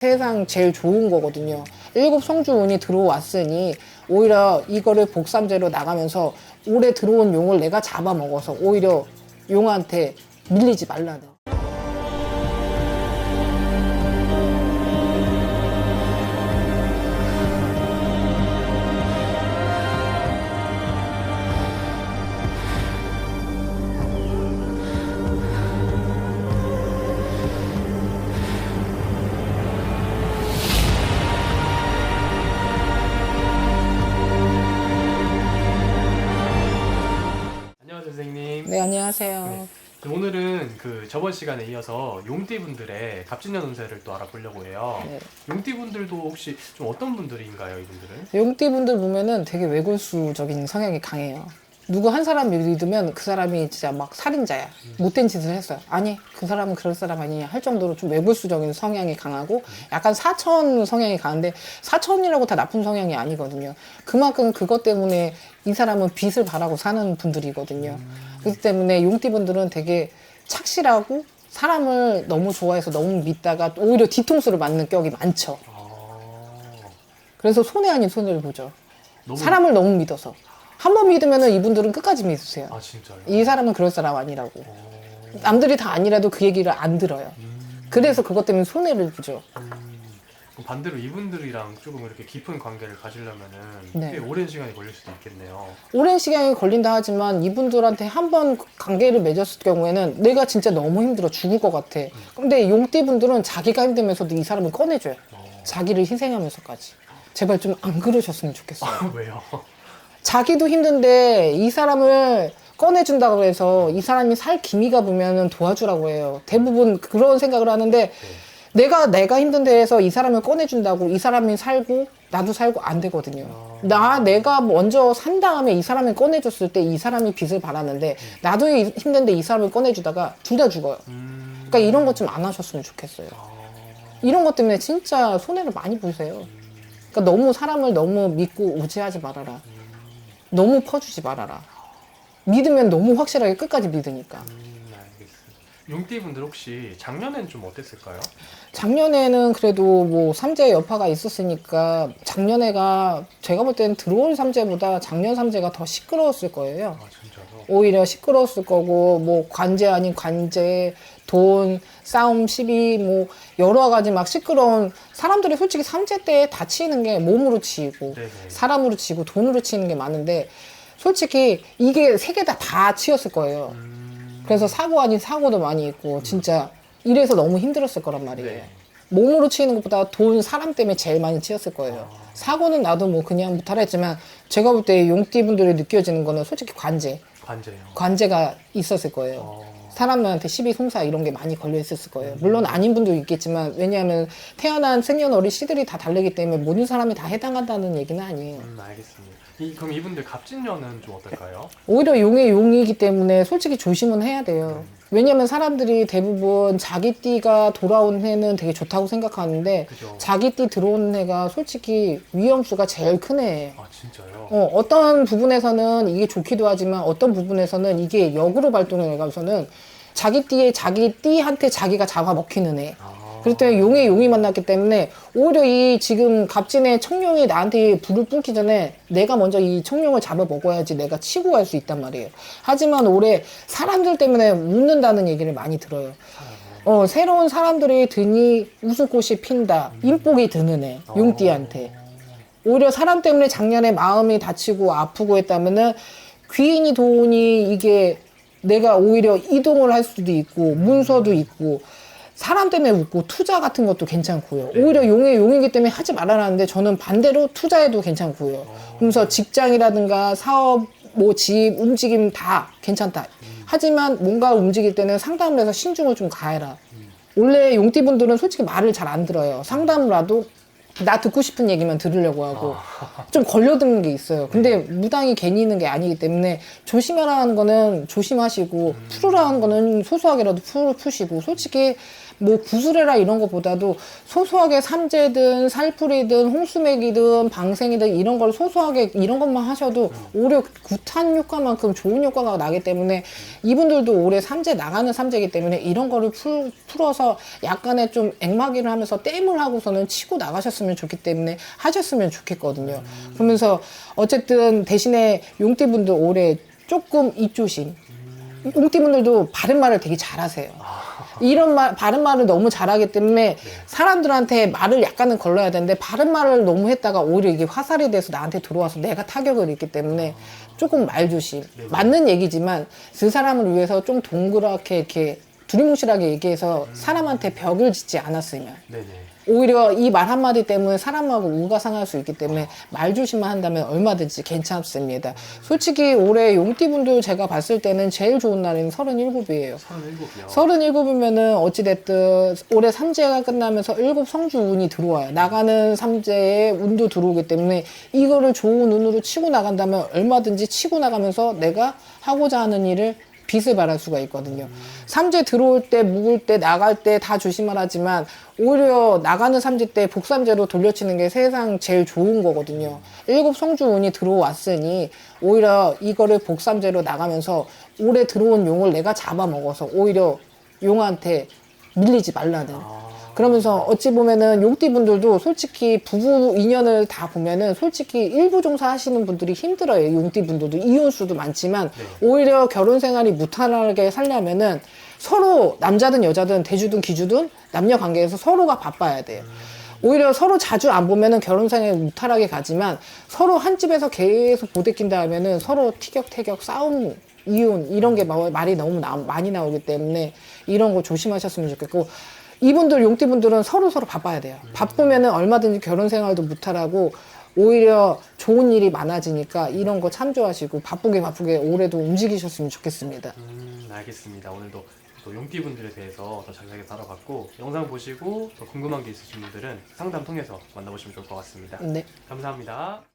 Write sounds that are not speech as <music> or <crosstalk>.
세상 제일 좋은 거거든요. 일곱 성주운이 들어왔으니 오히려 이거를 복삼제로 나가면서 올해 들어온 용을 내가 잡아먹어서 오히려 용한테 밀리지 말라는. 안녕하세요. 네. 오늘은 그 저번 시간에 이어서 용띠분들의 갑진년 운세를 또 알아보려고 해요. 네. 용띠분들도 혹시 좀 어떤 분들인가요, 이분들은? 용띠분들 보면은 되게 외골수적인 성향이 강해요. 누구 한 사람 믿으면 그 사람이 진짜 막 살인자야. 못된 짓을 했어요. 아니, 그 사람은 그럴 사람 아니냐 할 정도로 좀 외골수적인 성향이 강하고 약간 사천 성향이 강한데 사천이라고 다 나쁜 성향이 아니거든요. 그만큼 그것 때문에 이 사람은 빚을 바라고 사는 분들이거든요. 그렇기 때문에 용띠분들은 되게 착실하고 사람을 너무 좋아해서 너무 믿다가 오히려 뒤통수를 맞는 격이 많죠. 아, 그래서 손해 아닌 손해를 보죠. 너무 사람을 너무 믿어서 한 번 믿으면 이분들은 끝까지 믿으세요. 아 진짜요? 이 사람은 그럴 사람 아니라고. 어, 남들이 다 아니라도 그 얘기를 안 들어요. 음, 그래서 그것 때문에 손해를 보죠. 음. 그럼 반대로 이분들이랑 조금 이렇게 깊은 관계를 가지려면은 네. 꽤 오랜 시간이 걸릴 수도 있겠네요. 오랜 시간이 걸린다 하지만 이분들한테 한 번 관계를 맺었을 경우에는 내가 진짜 너무 힘들어 죽을 것 같아. 근데 용띠분들은 자기가 힘들면서도 이 사람을 꺼내줘요. 어. 자기를 희생하면서까지. 제발 좀 안 그러셨으면 좋겠어요. 아, 왜요? 자기도 힘든데 이 사람을 꺼내준다고 해서 이 사람이 살 기미가 보면은 도와주라고 해요. 대부분 그런 생각을 하는데 내가 내가 힘든 데에서 이 사람을 꺼내준다고 이 사람이 살고 나도 살고 안 되거든요. 나 내가 먼저 산 다음에 이 사람을 꺼내줬을 때 이 사람이 빚을 바라는데 나도 이- 힘든데 이 사람을 꺼내주다가 둘 다 죽어요. 음, 그러니까 이런 것 좀 안 하셨으면 좋겠어요. 아, 이런 것 때문에 진짜 손해를 많이 보세요. 그러니까 너무 사람을 너무 믿고 의지하지 말아라. 너무 퍼주지 말아라. 믿으면 너무 확실하게 끝까지 믿으니까. 음, 알겠습니다. 용띠분들 혹시 작년엔 좀 어땠을까요? 작년에는 그래도 뭐 삼재 여파가 있었으니까 작년에가 제가 볼 때는 들어올 삼재보다 작년 삼재가 더 시끄러웠을 거예요. 아? 오히려 시끄러웠을 거고 뭐 관제 아닌 관제 돈 싸움 시비 뭐 여러 가지 막 시끄러운 사람들이 솔직히 삼재 때 다치는 게 몸으로 치이고 네네. 사람으로 치고 돈으로 치는 게 많은데 솔직히 이게 세 개 다다 치였을 거예요. 음, 그래서 사고 아닌 사고도 많이 있고 진짜 이래서 너무 힘들었을 거란 말이에요. 네. 몸으로 치는 것보다 돈 사람 때문에 제일 많이 치였을 거예요. 사고는 나도 뭐 그냥 못하랬지만 제가 볼 때 용띠 분들이 느껴지는 거는 솔직히 관제, 관제요. 관제가 있었을 거예요. 어, 사람들한테 시비 송사 이런 게 많이 걸려 있었을 거예요. 물론 아닌 분도 있겠지만 왜냐하면 태어난 생년월일 시들이 다 다르기 때문에 모든 사람이 다 해당한다는 얘기는 아니에요. 음, 알겠습니다. 이, 그럼 이분들 갑진년은 좀 어떨까요? 오히려 용의 용이기 때문에 솔직히 조심은 해야 돼요. 왜냐면 사람들이 대부분 자기 띠가 돌아온 해는 되게 좋다고 생각하는데 그죠? 자기 띠 들어오는 해가 솔직히 위험수가 제일 큰 해예요. 아 진짜요? 어, 어떤 부분에서는 이게 좋기도 하지만 어떤 부분에서는 이게 역으로 발동해 가서는 자기 띠에 자기 띠한테 자기가 잡아먹히는 해. 아, 때문에 용의 용이 만났기 때문에 오히려 이 지금 갑진의 청룡이 나한테 불을 뿜기 전에 내가 먼저 이 청룡을 잡아 먹어야지 내가 치고 갈 수 있단 말이에요. 하지만 올해 사람들 때문에 웃는다는 얘기를 많이 들어요. 어, 새로운 사람들이 드니 웃음꽃이 핀다. 인복이 드는 애, 용띠한테. 오히려 사람 때문에 작년에 마음이 다치고 아프고 했다면은 귀인이 돈이 이게 내가 오히려 이동을 할 수도 있고 문서도 있고 사람 때문에 웃고 투자 같은 것도 괜찮고요. 오히려 용의 용이기 때문에 하지 말아라는데 저는 반대로 투자해도 괜찮고요. 그러면서 직장이라든가 사업, 뭐 집, 움직임 다 괜찮다. 하지만 뭔가 움직일 때는 상담을 해서 신중을 좀 가해라. 원래 용띠분들은 솔직히 말을 잘 안 들어요. 상담이라도 나 듣고 싶은 얘기만 들으려고 하고 <laughs> 좀 걸려드는 게 있어요. 근데 무당이 괜히 있는 게 아니기 때문에 조심하라는 거는 조심하시고 풀으라는 거는 소소하게라도 풀, 푸시고 솔직히 뭐 구슬해라 이런 것보다도 소소하게 삼재든 살풀이든 홍수맥이든 방생이든 이런 걸 소소하게 이런 것만 하셔도 오히려 구탄 효과만큼 좋은 효과가 나기 때문에 이분들도 올해 삼재 나가는 삼재이기 때문에 이런 거를 풀, 풀어서 약간의 좀 액마기를 하면서 댐을 하고서는 치고 나가셨으면 좋기 때문에 하셨으면 좋겠거든요. 그러면서 어쨌든 대신에 용띠분들 올해 조금 입조심. 용띠분들도 바른 말을 되게 잘하세요. 이런 말, 바른 말을 너무 잘하기 때문에 사람들한테 말을 약간은 걸러야 되는데 바른 말을 너무 했다가 오히려 이게 화살이 돼서 나한테 들어와서 내가 타격을 입기 때문에 조금 말 조심. 맞는 얘기지만 그 사람을 위해서 좀 동그랗게 이렇게 두리뭉실하게 얘기해서 사람한테 벽을 짓지 않았으면. 네네. 오히려 이 말 한마디 때문에 사람하고 우가 상할 수 있기 때문에 말 조심만 한다면 얼마든지 괜찮습니다. 솔직히 올해 용띠분들 제가 봤을 때는 제일 좋은 날은 37이에요. 37이요. 37이면은 어찌됐든 올해 삼재가 끝나면서 일곱 성주 운이 들어와요. 나가는 삼재에 운도 들어오기 때문에 이거를 좋은 운으로 치고 나간다면 얼마든지 치고 나가면서 내가 하고자 하는 일을 빛을 발할 수가 있거든요. 삼재 들어올 때, 묵을 때, 나갈 때 다 조심을 하지만 오히려 나가는 삼재 때 복삼재로 돌려치는 게 세상 제일 좋은 거거든요. 일곱 성주 운이 들어왔으니 오히려 이거를 복삼재로 나가면서 올해 들어온 용을 내가 잡아먹어서 오히려 용한테 밀리지 말라는. 그러면서 어찌 보면은 용띠분들도 솔직히 부부 인연을 다 보면은 솔직히 일부 종사 하시는 분들이 힘들어요. 용띠 분들도 이혼 수도 많지만 오히려 결혼 생활이 무탈하게 살려면은 서로 남자든 여자든 대주든 기주든 남녀 관계에서 서로가 바빠야 돼요. 오히려 서로 자주 안 보면은 결혼 생활이 무탈하게 가지만 서로 한 집에서 계속 보대낀다 하면은 서로 티격태격 싸움 이혼 이런 게 마- 말이 너무 나- 많이 나오기 때문에 이런 거 조심하셨으면 좋겠고 이분들 용띠분들은 서로 서로 바빠야 돼요. 바쁘면은 얼마든지 결혼 생활도 무탈하고 오히려 좋은 일이 많아지니까 이런 거 참조하시고 바쁘게 바쁘게 올해도 움직이셨으면 좋겠습니다. 음, 알겠습니다. 오늘도 또 용띠분들에 대해서 더 자세하게 다뤄봤고 영상 보시고 더 궁금한 게 있으신 분들은 상담 통해서 만나보시면 좋을 것 같습니다. 네. 감사합니다.